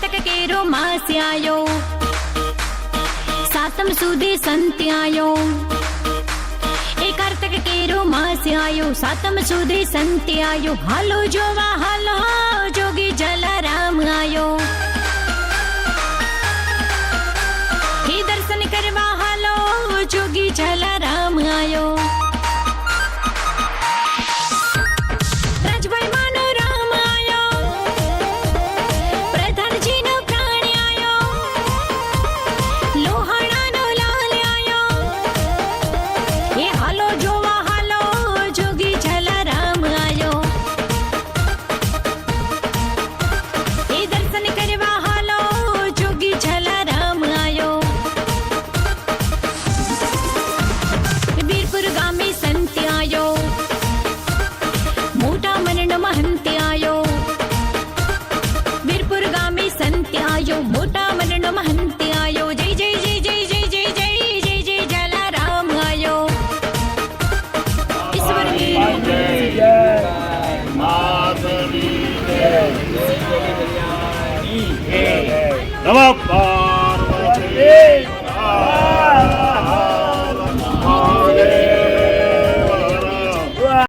તક કેરો માસ્યાયો સાતમ સુધી સંત્યાયો એક કાર્તક કેરો માસ્યાયો સાતમ સુધી સંત્યાયો હાલો જોવા આયો મોટા મનનો મહંત આવ્યો જય જય જય જય જય જય જય જય જય જલારામ આવ્યો ઈશ્વર નમઃ